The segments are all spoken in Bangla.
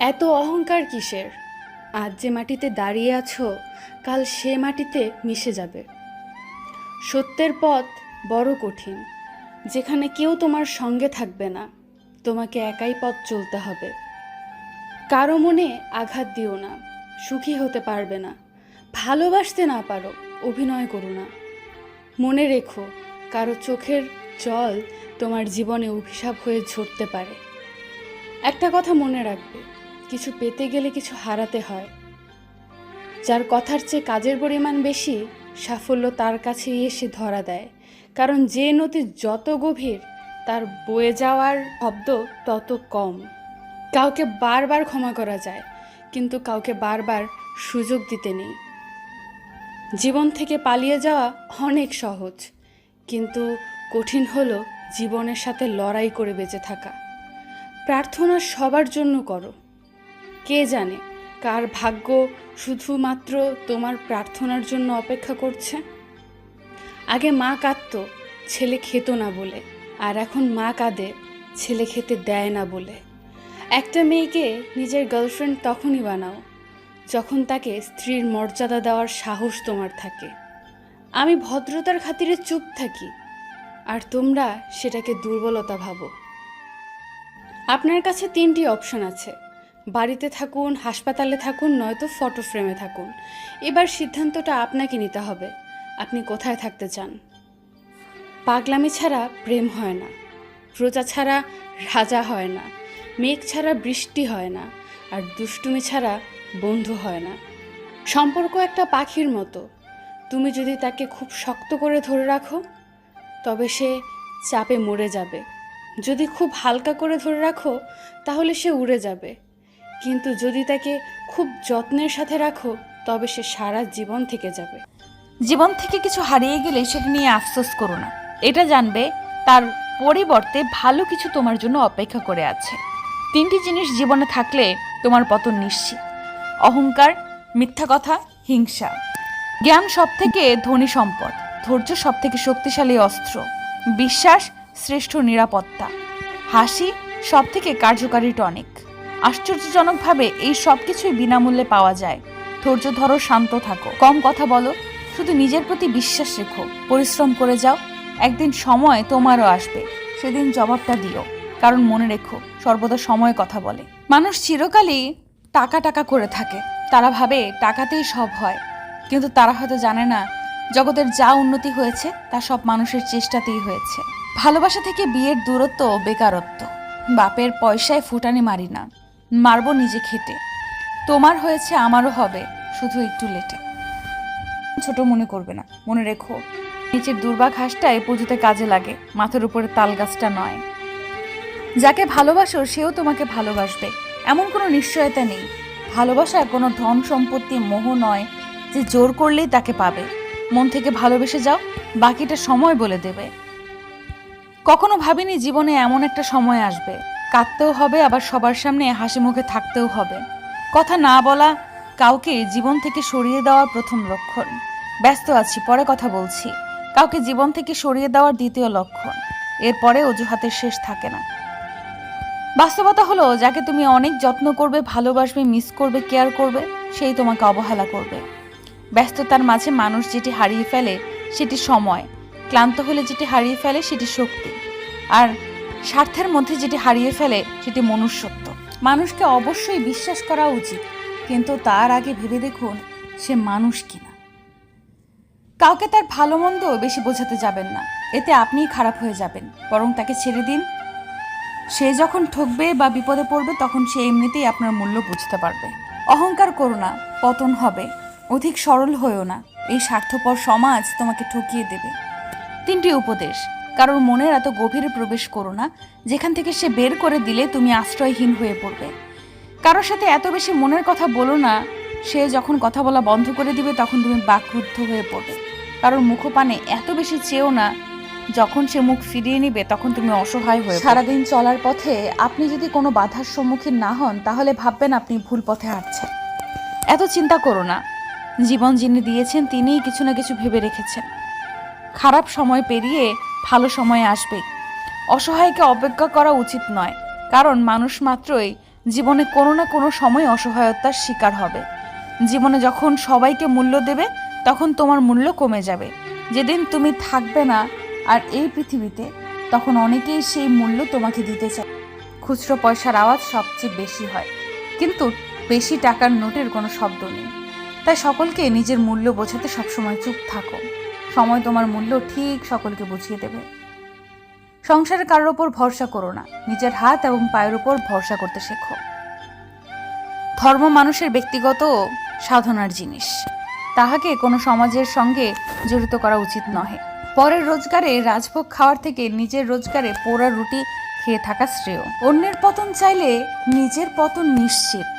এত অহংকার কিসের? আজ যে মাটিতে দাঁড়িয়ে আছো, কাল সে মাটিতে মিশে যাবে। সত্যের পথ বড় কঠিন, যেখানে কেউ তোমার সঙ্গে থাকবে না। তোমাকে একাই পথ চলতে হবে। কারও মনে আঘাত দিও না, সুখী হতে পারবে না। ভালোবাসতে না পারো, অভিনয় করো না। মনে রেখো, কারও চোখের জল তোমার জীবনে অভিশাপ হয়ে ঝরতে পারে। একটা কথা মনে রাখবে কিছু পেতে গেলে কিছু হারাতে হয়। যার কথার চেয়ে কাজের পরিমাণ বেশি, সাফল্য তার কাছেই এসে ধরা দেয়। কারণ যে নদী যত গভীর, তার বয়ে যাওয়ার শব্দ তত কম। কাউকে বারবার ক্ষমা করা যায়, কিন্তু কাউকে বারবার সুযোগ দিতে নেই। জীবন থেকে পালিয়ে যাওয়া অনেক সহজ, কিন্তু কঠিন হলো জীবনের সাথে লড়াই করে বেঁচে থাকা। প্রার্থনা সবার জন্য করো। কে জানে কার ভাগ্য শুধুমাত্র তোমার প্রার্থনার জন্য অপেক্ষা করছে? আগে মা কাঁদত, ছেলে খেত না বলে, আর এখন মা কাঁদে, ছেলে খেতে দেয় না বলে। একটা মেয়েকে নিজের গার্লফ্রেন্ড তখনই বানাও, যখন তাকে স্ত্রীর মর্যাদা দেওয়ার সাহস তোমার থাকে। আমি ভদ্রতার খাতিরে চুপ থাকি, আর তোমরা সেটাকে দুর্বলতা ভাবো। আপনার কাছে তিনটি অপশন আছে। বাড়িতে থাকুন, হাসপাতালে থাকুন, নয়তো ফটো ফ্রেমে থাকুন। এবার সিদ্ধান্তটা আপনাকে নিতে হবে। আপনি কোথায় থাকতে চান? পাগলামি ছাড়া প্রেম হয় না। প্রজা ছাড়া রাজা হয় না। মেঘ ছাড়া বৃষ্টি হয় না। আর দুষ্টুমি ছাড়া বন্ধু হয় না। সম্পর্ক একটা পাখির মতো। তুমি যদি তাকে খুব শক্ত করে ধরে রাখো, তবে সে চাপে মরে যাবে। যদি খুব হালকা করে ধরে রাখো, তাহলে সে উড়ে যাবে। কিন্তু যদি তাকে খুব যত্নের সাথে রাখো, তবে সে সারা জীবন থেকে যাবে। জীবন থেকে কিছু হারিয়ে গেলে সেটা নিয়ে আফসোস করো না। এটা জানবে তার পরিবর্তে ভালো কিছু তোমার জন্য অপেক্ষা করে আছে। তিনটি জিনিস জীবনে থাকলে তোমার পতন নিশ্চিত। অহংকার, মিথ্যা কথা, হিংসা। জ্ঞান সব থেকে ধনী সম্পদ, ধৈর্য সব থেকে শক্তিশালী অস্ত্র। বিশ্বাস, শ্রেষ্ঠ নিরাপত্তা। হাসি সব থেকে কার্যকারী টনিক। আশ্চর্যজনকভাবে এই সব কিছুই বিনামূল্যে পাওয়া যায়। ধৈর্য ধরো, শান্ত থাকো। কম কথা বলো, শুধু নিজের প্রতি বিশ্বাস রেখো। পরিশ্রম করে যাও, একদিন সময় তোমারও আসবে। সেদিন জবাবটা দিও। কারণ মনে রেখো, সর্বদা সময় কথা বলে। মানুষ চিরকালই টাকা টাকা করে থাকে। তারা ভাবে টাকাতেই সব হয়। কিন্তু তারা হয়তো জানে না, জগতের যা উন্নতি হয়েছে, তা সব মানুষের চেষ্টাতেই হয়েছে। ভালোবাসা থেকে বিয়ের দূরত্ব বেকারত্ব। বাপের পয়সায় ফুটানি মারি না। মারবো নিজে খেটে। তোমার হয়েছে, আমারও হবে, শুধু একটু লেটে। ছোট মনে করবে না, মনে রেখো। নিচের দুর্বা ঘাসটাই পুজোতে কাজে লাগে, মাথার উপরে তাল গাছটা নয়। যাকে ভালোবাসো, সেও তোমাকে ভালোবাসবে। এমন কোনো নিশ্চয়তা নেই। ভালোবাসা কোনো ধন সম্পত্তি মোহ নয় যে জোর করলেই তাকে পাবে। মন থেকে ভালোবেসে যাও, বাকিটা সময় বলে দেবে। কখনো ভাবিনি জীবনে এমন একটা সময় আসবে। কাঁদতেও হবে, আবার সবার সামনে হাসি মুখে থাকতেও হবে। কথা না বলা কাউকে জীবন থেকে সরিয়ে দেওয়ার প্রথম লক্ষণ। ব্যস্ত আছি, পরে কথা বলছি। কাউকে জীবন থেকে সরিয়ে দেওয়ার দ্বিতীয় লক্ষণ। এরপরে অজুহাতের শেষ থাকে না। বাস্তবতা হলো, যাকে তুমি অনেক যত্ন করবে, ভালোবাসবে মিস করবে কেয়ার করবে, সেই তোমাকে অবহেলা করবে। ব্যস্ততার মাঝে মানুষ যেটি হারিয়ে ফেলে, সেটি সময়। ক্লান্ত হলে যেটি হারিয়ে ফেলে, সেটি শক্তি। আর স্বার্থের মধ্যে যেটি হারিয়ে ফেলে, সেটি মনুষ্যত্ব। মানুষকে অবশ্যই বিশ্বাস করা উচিত, কিন্তু তার আগে ভেবে দেখুন সে মানুষ কিনা। কাউকে তার ভালো মন্দ বেশি বোঝাতে যাবেন না। এতে আপনিই খারাপ হয়ে যাবেন, বরং তাকে ছেড়ে দিন। সে যখন ঠকবে বা বিপদে পড়বে, তখন সে এমনিতেই আপনার মূল্য বুঝতে পারবে। অহংকার করো না, পতন হবে। অধিক সরল হয়েও না। এই স্বার্থপর সমাজ তোমাকে ঠকিয়ে দেবে। তিনটি উপদেশ। কারোর মনের এত গভীরে প্রবেশ করো না যেখান থেকে সে বের করে দিলে তুমি আশ্রয়হীন হয়ে পড়বে। কারোর সাথে এত বেশি মনের কথা বলো না সে যখন কথা বলা বন্ধ করে দিবে তখন তুমি বাকরুদ্ধ হয়ে পড়বে। কারোর মুখপানে এত বেশি চেয়েও না যখন সে মুখ ফিরিয়ে নিবে তখন তুমি অসহায় হয়ে সারাদিন চলার পথে আপনি যদি কোনো বাধার সম্মুখীন না হন তাহলে ভাববেন আপনি ভুল পথে হাঁটছেন। এত চিন্তা করো না জীবন যিনি দিয়েছেন তিনিই কিছু না কিছু ভেবে রেখেছেন। খারাপ সময় পেরিয়ে ভালো সময় আসবে। অসহায়কে অপেক্ষা করা উচিত নয়, কারণ মানুষ মাত্রই জীবনে কোনো না কোনো সময় অসহায়তার শিকার হবে। জীবনে যখন সবাইকে মূল্য দেবে, তখন তোমার মূল্য কমে যাবে। যেদিন তুমি থাকবে না আর এই পৃথিবীতে, তখন অনেকেই সেই মূল্য তোমাকে দিতে চায়। খুচরো পয়সার আওয়াজ সবচেয়ে বেশি হয়, কিন্তু বেশি টাকার নোটের কোনো শব্দ নেই। তাই সকলকে নিজের মূল্য বোঝাতে সবসময় চুপ থাকো। সময় তোমার মূল্য ঠিক সকলকে বুঝিয়ে দেবে। সংসারে কারোর ওপর ভরসা করো না। নিজের হাত এবং পায়ের উপর ভরসা করতে শেখো। ধর্ম মানুষের ব্যক্তিগত সাধনার জিনিস। তাহাকে কোনো সমাজের সঙ্গে জড়িত করা উচিত নহে। পরের রোজগারে রাজভোগ খাওয়ার থেকে নিজের রোজগারে পোড়া রুটি খেয়ে থাকা শ্রেয়। অন্যের পতন চাইলে নিজের পতন নিশ্চিত।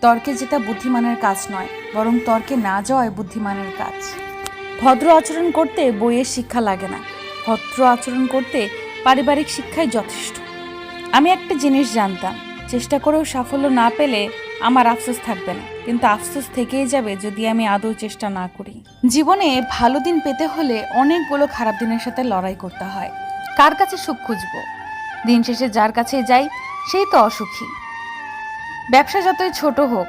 তর্কে যেটা বুদ্ধিমানের কাজ নয়, বরং তর্কে না যাওয়ায় বুদ্ধিমানের কাজ। ভদ্র আচরণ করতে বইয়ের শিক্ষা লাগে না। ভদ্র আচরণ করতে পারিবারিক শিক্ষাই যথেষ্ট। আমি একটা জিনিস জানতাম, চেষ্টা করেও সাফল্য না পেলে আমার আফসোস থাকবে না। কিন্তু আফসোস থেকেই যাবে যদি আমি আদৌ চেষ্টা না করি। জীবনে ভালো দিন পেতে হলে অনেকগুলো খারাপ দিনের সাথে লড়াই করতে হয়। কার কাছে সুখ খুঁজবো? দিন শেষে যার কাছে যাই, সেই তো অসুখী। ব্যবসা যতই ছোট হোক,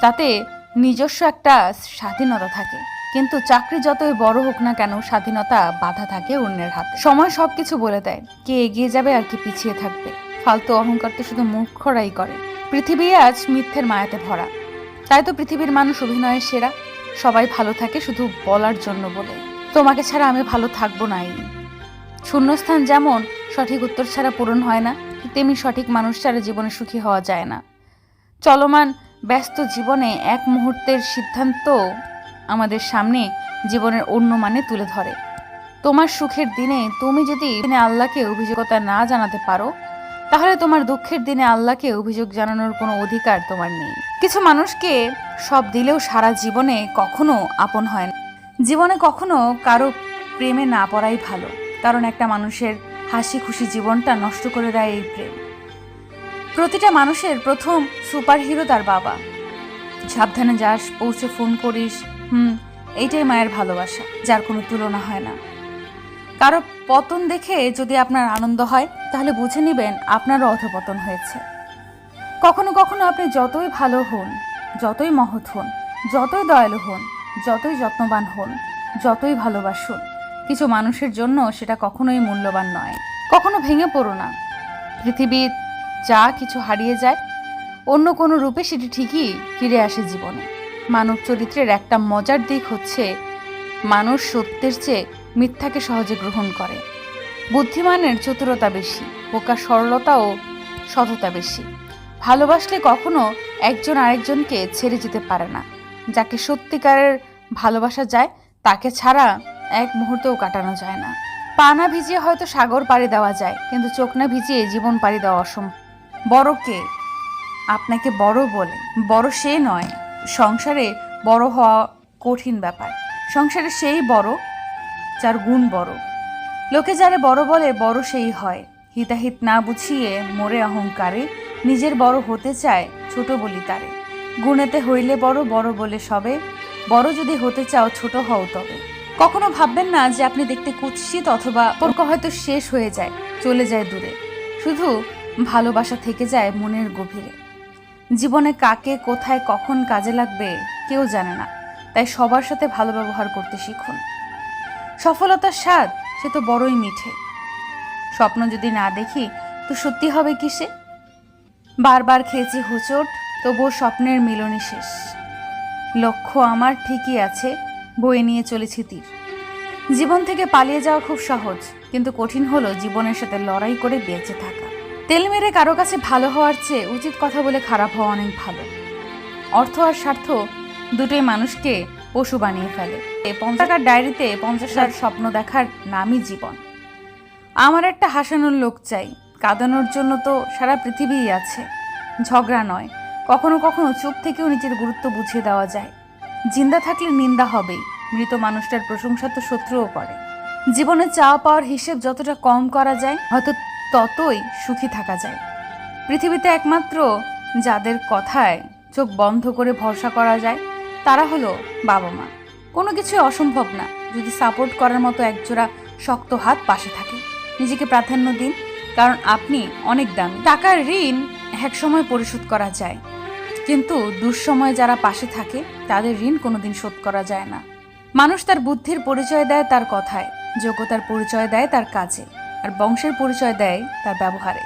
তাতে নিজস্ব একটা স্বাধীনতা থাকে। কিন্তু চাকরি যতই বড় হোক না কেন, স্বাধীনতা বাধা থাকে অন্যের হাতে। সময় সবকিছু বলে দেয়, কে এগিয়ে যাবে আর কি পিছিয়ে থাকবে। ফালতু অহংকার তো শুধু মূর্খরাই করে। পৃথিবী আজ মিথ্যের মায়াতে ভরা। তাই তো পৃথিবীর মানুষ অভিনয়ের সেরা। সবাই ভালো থাকে শুধু বলার জন্য বলে। তোমাকে ছাড়া আমি ভালো থাকব নাই শূন্যস্থান যেমন সঠিক উত্তর ছাড়া পূরণ হয় না, তেমনি সঠিক মানুষ ছাড়া জীবনে সুখী হওয়া যায় না। চলমান, ব্যস্ত জীবনে এক মুহূর্তের সিদ্ধান্ত আমাদের সামনে জীবনের অন্য মানে তুলে ধরে। তোমার সুখের দিনে তুমি যদি আল্লাহকে অভিযোগতা না জানাতে পারো, তাহলে তোমার দুঃখের দিনে আল্লাহকে অভিযোগ জানানোর কোনো অধিকার তোমার নেই। কিছু মানুষকে সব দিলেও সারা জীবনে কখনো আপন হয় না। জীবনে কখনো কারও প্রেমে না পড়াই ভালো, কারণ একটা মানুষের হাসি খুশি জীবনটা নষ্ট করে দেয় এই প্রেম। প্রতিটা মানুষের প্রথম সুপারহিরো তার বাবা। সাবধানে যাস, পৌঁছে ফোন করিস হুম, এইটাই মায়ের ভালোবাসা, যার কোনো তুলনা হয় না। কারও পতন দেখে যদি আপনার আনন্দ হয়, তাহলে বুঝে নেবেন আপনারও অধপতন হয়েছে। কখনো কখনো আপনি যতই ভালো হন, যতই মহৎ হন, যতই দয়ালু হন, যতই যত্নবান হন, যতই ভালোবাসুন, কিছু মানুষের জন্য সেটা কখনোই মূল্যবান নয়। কখনো ভেঙে পড়ো না। পৃথিবীর যা কিছু হারিয়ে যায়, অন্য কোনো রূপে সেটি ঠিকই ফিরে আসে জীবনে। মানব চরিত্রের একটা মজার দিক হচ্ছে মানুষ সত্যের চেয়ে মিথ্যাকে সহজে গ্রহণ করে। বুদ্ধিমানের চতুরতা বেশি বোকার সরলতাও সততা বেশি। ভালোবাসলে কখনো একজন আরেকজনকে ছেড়ে যেতে পারে না। যাকে সত্যিকারের ভালোবাসা যায়, তাকে ছাড়া এক মুহূর্তেও কাটানো যায় না। পানা ভিজিয়ে হয়তো সাগর পাড়ি দেওয়া যায়, কিন্তু চোখ না ভিজিয়ে জীবন পাড়ি দেওয়া অসম্ভব। বড় কে? আপনাকে বড় বলে। বড় সে নয়। সংসারে বড় হওয়া কঠিন ব্যাপার। সংসারে সেই বড় যার গুণ বড়। লোকে যারে বড় বলে, বড় সেই হয়। হিতাহিত না বুঝিয়ে মোরে অহংকারে, নিজের বড় হতে চায় ছোট বলি তারে। গুণেতে হইলে বড় বড় বলে সবে। বড় যদি হতে চাও, ছোট হও তবে। কখনো ভাববেন না যে আপনি দেখতে কুৎসিত অথবা সম্পর্ক হয়তো শেষ হয়ে যায়, চলে যায় দূরে। শুধু ভালোবাসা থেকে যায় মনের গভীরে। জীবনে কাকে, কোথায়, কখন কাজে লাগবে কেউ জানে না। তাই সবার সাথে ভালো ব্যবহার করতে শিখুন। সফলতার স্বাদ, সে তো বড়ই মিঠে। স্বপ্ন যদি না দেখি, তো সত্যি হবে কিসে? বারবার খেয়েছি হোঁচট, তবুও স্বপ্নের মিলনই শেষ। লক্ষ্য আমার ঠিকই আছে, বয়ে নিয়ে চলেছি তীর। জীবন থেকে পালিয়ে যাওয়া খুব সহজ, কিন্তু কঠিন হলো জীবনের সাথে লড়াই করে বেঁচে থাকা। তেল মেরে কারও কাছে ভালো হওয়ার চেয়ে উচিত কথা বলে খারাপ হওয়া অনেক ভালো। অর্থ আর স্বার্থ দুটোই মানুষকে পশু বানিয়ে ফেলে। পঞ্চাশ টাকার ডায়েরিতে পঞ্চাশ হাজার স্বপ্ন দেখার নামই জীবন। আমার একটা হাসানোর লোক চাই। কাঁদানোর জন্য তো সারা পৃথিবীই আছে। ঝগড়া নয়। কখনো কখনো চুপ থেকেও নিজের গুরুত্ব বুঝিয়ে দেওয়া যায়। জিন্দা থাকলে নিন্দা হবেই। মৃত মানুষটার প্রশংসা তো শত্রুও করে। জীবনে চাওয়া পাওয়ার হিসেব যতটা কম করা যায়, হয়তো ততই সুখী থাকা যায়। পৃথিবীতে একমাত্র যাদের কথায় চোখ বন্ধ করে ভরসা করা যায়, তারা হলো বাবা মা। কোনো কিছুই অসম্ভব না, যদি সাপোর্ট করার মতো একজোড়া শক্ত হাত পাশে থাকে। নিজেকে প্রাধান্য দিন, কারণ আপনি অনেক দামি। টাকার ঋণ এক সময় পরিশোধ করা যায়, কিন্তু দুঃসময়ে যারা পাশে থাকে, তাদের ঋণ কোনোদিন শোধ করা যায় না। মানুষ তার বুদ্ধির পরিচয় দেয় তার কথায়, যোগ্যতার পরিচয় দেয় তার কাজে। আর বংশের পরিচয় দেয় তার ব্যবহারে।